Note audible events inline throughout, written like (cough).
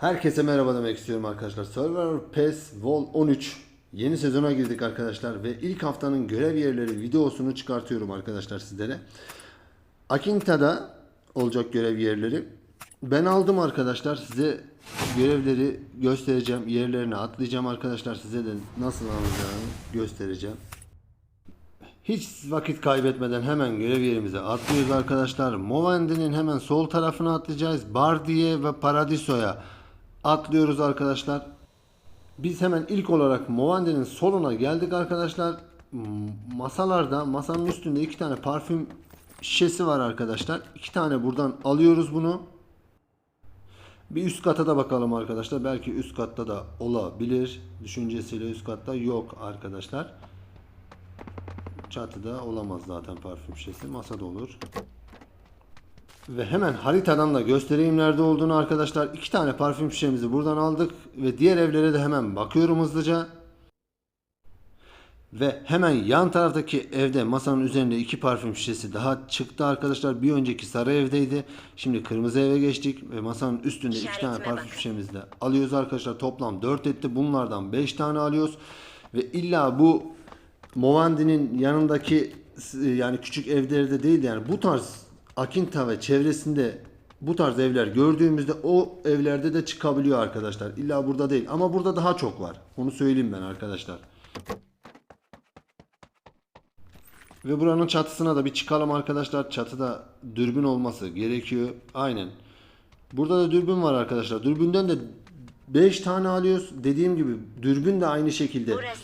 Herkese merhaba demek istiyorum arkadaşlar. Survivor PES Vol 13 yeni sezona girdik arkadaşlar ve ilk haftanın görev yerleri videosunu çıkartıyorum arkadaşlar sizlere. Akinta'da olacak görev yerleri. Ben aldım arkadaşlar size görevleri göstereceğim. Yerlerine atlayacağım arkadaşlar size de nasıl alacağını göstereceğim. Hiç vakit kaybetmeden hemen görev yerimize atlıyoruz arkadaşlar. Movendi'nin hemen sol tarafına atlayacağız. Bardiye ve Paradiso'ya atlıyoruz arkadaşlar. Biz hemen ilk olarak Movendi'nin soluna geldik arkadaşlar. Masalarda, masanın üstünde iki tane parfüm şişesi var arkadaşlar. İki tane buradan alıyoruz bunu. Bir üst kata da bakalım arkadaşlar. Belki üst katta da olabilir. Düşüncesiyle üst katta yok arkadaşlar. Çatıda olamaz zaten parfüm şişesi. Masada olur. Ve hemen haritadan da göstereyim nerede olduğunu arkadaşlar. İki tane parfüm şişemizi buradan aldık. Ve diğer evlere de hemen bakıyorum hızlıca. Ve hemen yan taraftaki evde masanın üzerinde iki parfüm şişesi daha çıktı arkadaşlar. Bir önceki sarı evdeydi. Şimdi kırmızı eve geçtik ve masanın üstünde iki tane parfüm şişemizi de alıyoruz arkadaşlar. Toplam 4 etti. Bunlardan 5 tane alıyoruz. Ve illa bu Movandi'nin yanındaki yani küçük evlerde değil yani bu tarz Akinta ve çevresinde bu tarz evler gördüğümüzde o evlerde de çıkabiliyor arkadaşlar. İlla burada değil ama burada daha çok var. Onu söyleyeyim ben arkadaşlar. Ve buranın çatısına da bir çıkalım arkadaşlar. Çatıda dürbün olması gerekiyor. Aynen. Burada da dürbün var arkadaşlar. Dürbünden de 5 tane alıyoruz. Dediğim gibi dürbün de aynı şekilde. Burası.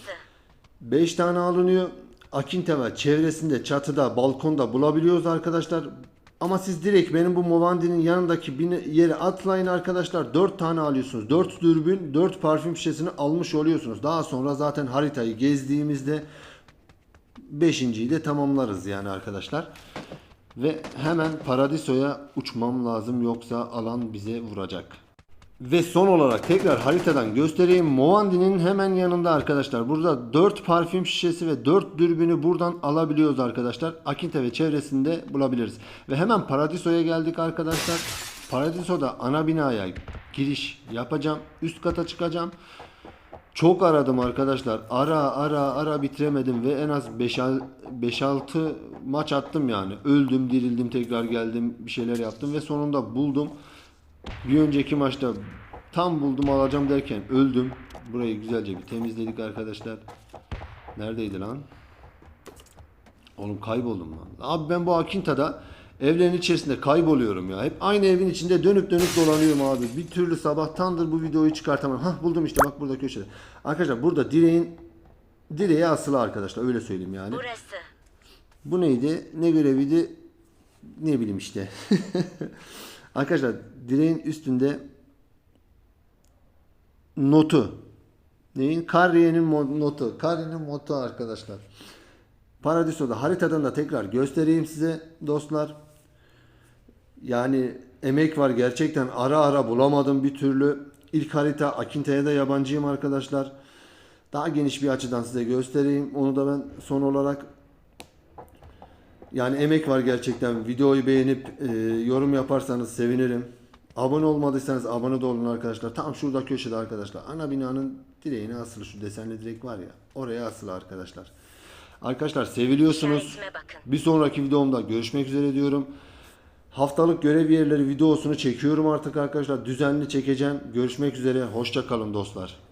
5 tane alınıyor. Akinte ve çevresinde çatıda balkonda bulabiliyoruz arkadaşlar. Ama siz direkt benim bu Movandi'nin yanındaki bir yere atlayın arkadaşlar. 4 tane alıyorsunuz. 4 dürbün, 4 parfüm şişesini almış oluyorsunuz. Daha sonra zaten haritayı gezdiğimizde 5.yi de tamamlarız yani arkadaşlar. Ve hemen Paradiso'ya uçmam lazım yoksa alan bize vuracak. Ve son olarak tekrar haritadan göstereyim. Movandi'nin hemen yanında arkadaşlar. Burada 4 parfüm şişesi ve 4 dürbünü buradan alabiliyoruz arkadaşlar. Akinte ve çevresinde bulabiliriz. Ve hemen Paradiso'ya geldik arkadaşlar. Paradiso'da ana binaya giriş yapacağım. Üst kata çıkacağım. Çok aradım arkadaşlar. Ara ara ara bitiremedim ve en az 5-6 maç attım yani. Öldüm, dirildim, tekrar geldim, bir şeyler yaptım ve sonunda buldum. Bir önceki maçta tam buldum alacağım derken öldüm. Burayı güzelce bir temizledik arkadaşlar. Neredeydi lan? Oğlum kayboldum lan. Abi ben bu Akinta'da evlerin içerisinde kayboluyorum ya. Hep aynı evin içinde dönüp dönüp dolanıyorum abi. Bir türlü sabahtandır bu videoyu çıkartamam. Hah buldum işte bak burada köşede. Arkadaşlar burada direğin direğe asılı arkadaşlar öyle söyleyeyim yani. Burası. Bu neydi? Ne göreviydi? Ne bileyim işte. (laughs) Arkadaşlar direğin üstünde notu. Neyin? Karriye'nin mo- notu. Karriye'nin notu arkadaşlar. Paradiso'da haritadan da tekrar göstereyim size dostlar. Yani emek var gerçekten ara ara bulamadım bir türlü. İlk harita Akinta'ya da yabancıyım arkadaşlar. Daha geniş bir açıdan size göstereyim. Onu da ben son olarak yani emek var gerçekten. Videoyu beğenip e, yorum yaparsanız sevinirim. Abone olmadıysanız abone de olun arkadaşlar. Tam şurada köşede arkadaşlar. Ana binanın direğine asılı şu desenli direk var ya. Oraya asılı arkadaşlar. Arkadaşlar seviliyorsunuz. Bir sonraki videomda görüşmek üzere diyorum. Haftalık görev yerleri videosunu çekiyorum artık arkadaşlar. Düzenli çekeceğim. Görüşmek üzere. Hoşça kalın dostlar.